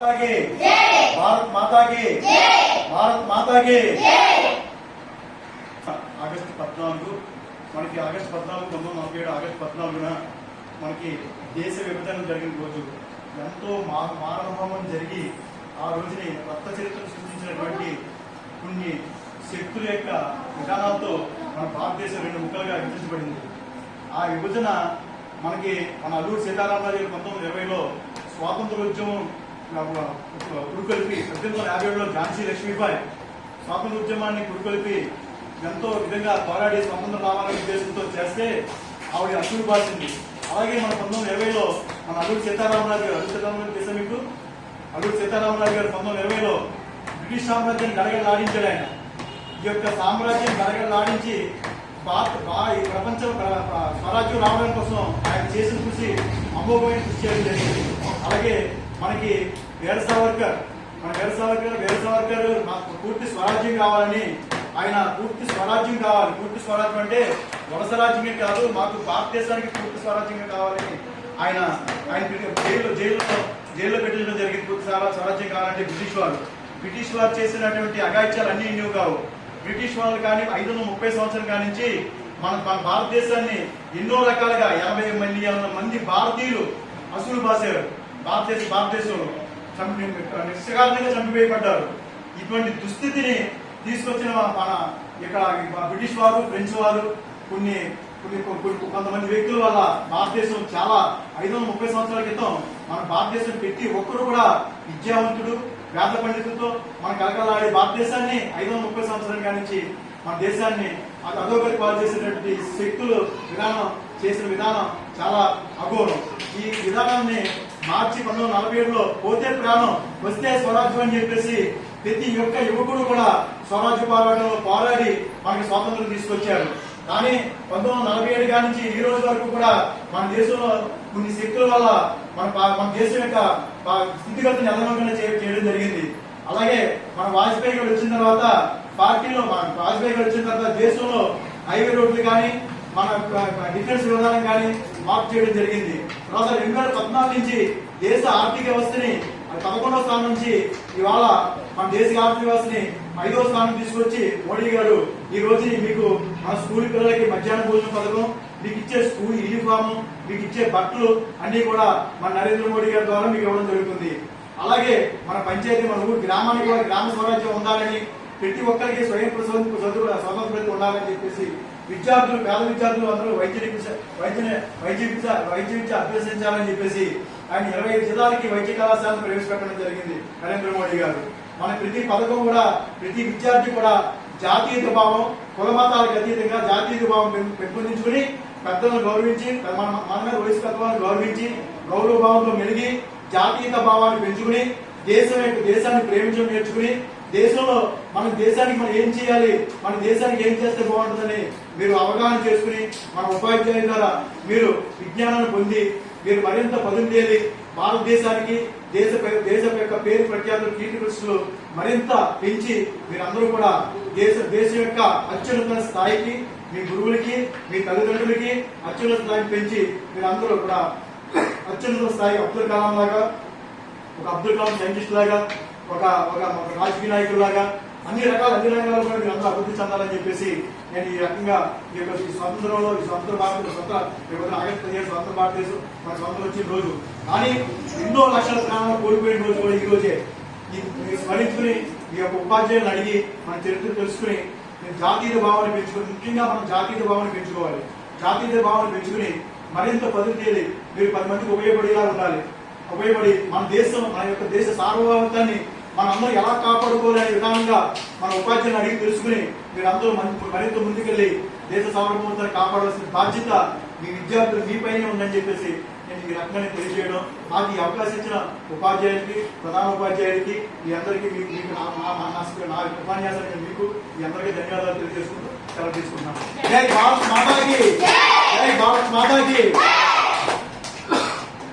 భారత్ మాతాకి. భారత్ మాతాకి. ఆగస్టు పద్నాలుగు. మనకి ఆగస్టు పద్నాలుగు పంతొమ్మిది నలభై ఏడు ఆగస్టు పద్నాలుగున మనకి దేశ విభజన జరిగిన రోజు. ఎంతో మా మానవహోమం జరిగి ఆ రోజుని రక్త చరిత్ర సృష్టించినటువంటి కొన్ని శక్తుల యొక్క విధానాలతో మన భారతదేశం రెండు ముక్కలుగా విభజించబడింది. ఆ విభజన మనకి మన అల్లూరు సీతారామరాజు పంతొమ్మిది ఇరవైలో స్వాతంత్రోద్యమం ఉద్యమం పద్దెనిమిది వందల యాభై ఏడులో ఝాన్సీ లక్ష్మీబాయి స్వాతంత్ర ఉద్యమాన్ని కురుకొలిపి ఎంతో విధంగా పోరాడి స్వాతంత్ర రావాలనే ఉద్దేశంతో చేస్తే ఆవిడ అసలు బాసింది అలాగే మన పంతొమ్మిది వందల ఇరవైలో మన అల్లూరు సీతారామరాజు గారు అల్లూరు సీతారామరాజు తెలుసా మీకు? అల్లూరు సీతారామరాజు గారు పంతొమ్మిది వందల ఇరవైలో బ్రిటిష్ సామ్రాజ్యాన్ని గడగడలాడించాడు ఆయన. ఈ యొక్క సామ్రాజ్యం గడగడలాడించి భారత ఈ ప్రపంచ స్వరాజ్యం రావడం కోసం ఆయన చేసిన కృషి అమోఘమైన కృషి చేయడం జరిగింది. అలాగే మనకి వీర సావర్కర్ మన వీర సావర్కర్ వీర సావర్కర్ మాకు పూర్తి స్వరాజ్యం కావాలని ఆయన పూర్తి స్వరాజ్యం కావాలి. పూర్తి స్వరాజ్యం అంటే వలస రాజ్యమే కాదు మాకు భారతదేశానికి పూర్తి స్వరాజ్యంగా కావాలని ఆయన ఆయన జైలు జైల్లో జైల్లో పెట్టడం జరిగింది. పూర్తి స్వరాజ్యం కావాలంటే బ్రిటిష్ వారు. బ్రిటిష్ వారు చేసినటువంటి అగాయిత్యాలు అన్ని ఇన్నివి కావు. బ్రిటిష్ వాళ్ళు కానీ ఐదు వందల ముప్పై సంవత్సరం కానించి మన మన భారతదేశాన్ని ఎన్నో రకాలుగా యాభై మిలియన్ల మంది భారతీయులు అసలు బాసారు భారతదేశ భారతదేశంలో చంపి నిశ్చకారణంగా చంపివేయబడ్డారు. ఇటువంటి దుస్థితిని తీసుకొచ్చిన మన ఇక్కడ బ్రిటిష్ వారు ఫ్రెంచ్ వారు కొన్ని కొన్ని కొన్ని- కొంతమంది వ్యక్తుల వల్ల భారతదేశం చాలా ఐదు వందల ముప్పై సంవత్సరాల క్రితం మన భారతదేశం ప్రతి ఒక్కరు కూడా విద్యావంతుడు వేద పండితులతో మన కలకలాడే భారతదేశాన్ని ఐదు వందల ముప్పై సంవత్సరాల నుంచి మన దేశాన్ని అది అధోగతి పాలు చేసేటటువంటి శక్తులు విధానం చేసిన విధానం చాలా అఘోరం. ఈ విధానాన్ని మార్చి పంతొమ్మిది నలభై ఏడులో పోతే ప్రాణం వస్తే స్వరాజ్యం అని చెప్పేసి ప్రతి ఒక్క యువకుడు కూడా స్వరాజ్య పోరాటంలో పోరాడి మనకి స్వాతంత్రం తీసుకొచ్చారు. కానీ పంతొమ్మిది వందల నలభై ఏడు నుంచి ఈ రోజు వరకు కూడా మన దేశంలో కొన్ని శక్తుల వల్ల మన పా- మన దేశం యొక్క పా- స్థితిగతిని అదనంగా చేయడం జరిగింది. అలాగే మన వాజ్పేయి గారు వచ్చిన తర్వాత పార్టీలో మన వాజ్పేయి గారు వచ్చిన తర్వాత దేశంలో హైవే రోడ్లు కానీ మన డిఫెన్స్ విధానం కానీ మార్పు చేయడం జరిగింది. తర్వాత రెండు వేల పద్నాలుగు నుంచి దేశ ఆర్థిక వ్యవస్థని అది పదకొండవ స్థానం నుంచి ఇవాళ మన దేశ ఆర్థిక వ్యవస్థని ఐదవ స్థానం తీసుకొచ్చి మోడీ గారు ఈ రోజు మీకు మన స్కూల్ పిల్లలకి మధ్యాహ్న భోజన పథకం మీకు ఇచ్చే స్కూల్ యూనిఫామ్ మీకు ఇచ్చే బట్టలు అన్ని కూడా మన నరేంద్ర మోడీ గారి ద్వారా మీకు ఇవ్వడం జరుగుతుంది. అలాగే మన పంచాయతీ మన ఊరు గ్రామానికి కూడా గ్రామ స్వరాజ్యం ఉండాలని ప్రతి ఒక్కరికి స్వయం ప్రసవ- చదువు స్వతంత్రత ఉండాలని చెప్పేసి విద్యార్థులు పేద విద్యార్థులు అందరూ వైద్య వైద్య వైద్య విద్య వైద్య విద్య అభ్యసించాలని చెప్పేసి ఆయన ఇరవై ఐదు జిల్లాలకి వైద్య కళాశాలను ప్రవేశపెట్టడం జరిగింది నరేంద్ర మోడీ గారు. మన ప్రతి పథకం కూడా ప్రతి విద్యార్థి కూడా జాతీయత భావం కుల మతాలకు అతీతంగా జాతీయత భావం పెం- పెంపొందించుకుని పెద్దలను గౌరవించి మన మీద వయసు పెద్దలను గౌరవించి గౌరవ భావంతో మెలిగి జాతీయత భావాన్ని పెంచుకుని దేశం యొక్క దేశాన్ని ప్రేమించడం నేర్చుకుని దేశంలో మన దేశానికి మనం ఏం చేయాలి? మన దేశానికి ఏం చేస్తే బాగుంటుందని మీరు అవగాహన చేసుకుని మన ఉపాధ్యాయుల ద్వారా మీరు విజ్ఞానాన్ని పొంది మీరు మరింత పదుందేలి భారతదేశానికి దేశ దేశం యొక్క పేరు ప్రఖ్యాతులు కీర్తి ప్రశ్నలు మరింత పెంచి మీరందరూ కూడా దేశ దేశం యొక్క అత్యున్నత స్థాయికి మీ గురువులకి మీ తల్లిదండ్రులకి అత్యున్నత స్థాయికి పెంచి మీరందరూ కూడా అత్యున్నత స్థాయి అబ్దుల్ కలాం లాగా ఒక అబ్దుల్ కలాం సైంటిస్ట్ లాగా ఒక ఒక రాజకీయ నాయకులాగా అన్ని రకాల అన్ని రంగాల్లో కూడా మీరు అందరూ అభివృద్ధి చెందాలని చెప్పేసి నేను ఈ రకంగా ఈ యొక్క ఈ స్వతంత్రంలో ఈ స్వతంత్ర భారత స్వతంత్ర ఆగస్టు పదిహేను స్వతంత్ర భారతదేశం మన స్వతంత్రం వచ్చిన రోజు. కానీ ఎన్నో లక్షల ప్రాణాలు కోల్పోయిన రోజు కూడా ఈ రోజే. మీరు స్మరించుకుని ఈ యొక్క ఉపాధ్యాయులను అడిగి మన చరిత్ర తెలుసుకుని నేను జాతీయ భావాన్ని పెంచుకుని ముఖ్యంగా మనం జాతీయ భావాన్ని పెంచుకోవాలి. జాతీయ భావాన్ని పెంచుకుని మరింత పదులు తేలి మీరు పది మందికి ఉపయోగపడేలా ఉండాలి. ఉపయోగపడి మన దేశం మన యొక్క దేశ సార్వభౌమత్వాన్ని మనందరూ ఎలా కాపాడుకోవాలనే విధానంగా మన ఉపాధ్యాయులను అడిగి తెలుసుకుని మీరందరూ మరింత ముందుకెళ్ళి దేశ సార్వభౌమతను కాపాడాల్సిన బాధ్యత మీ విద్యార్థులు మీపైనే ఉందని చెప్పేసి నేను ఈ రకంగా తెలియజేయడం. నాకు ఈ అవకాశం ఇచ్చిన ఉపాధ్యాయులకి ప్రధాన ఉపాధ్యాయులకి మీ అందరికీ మీకు మీకు నా నా- నా- నా ఉపన్యాసానికి మీకు ఈ అందరికీ ధన్యవాదాలు తెలియజేసుకుంటూ సెలవు తీసుకుంటున్నాను. జై భారత్ మాతాకి! జై భారత్ మాతాకి!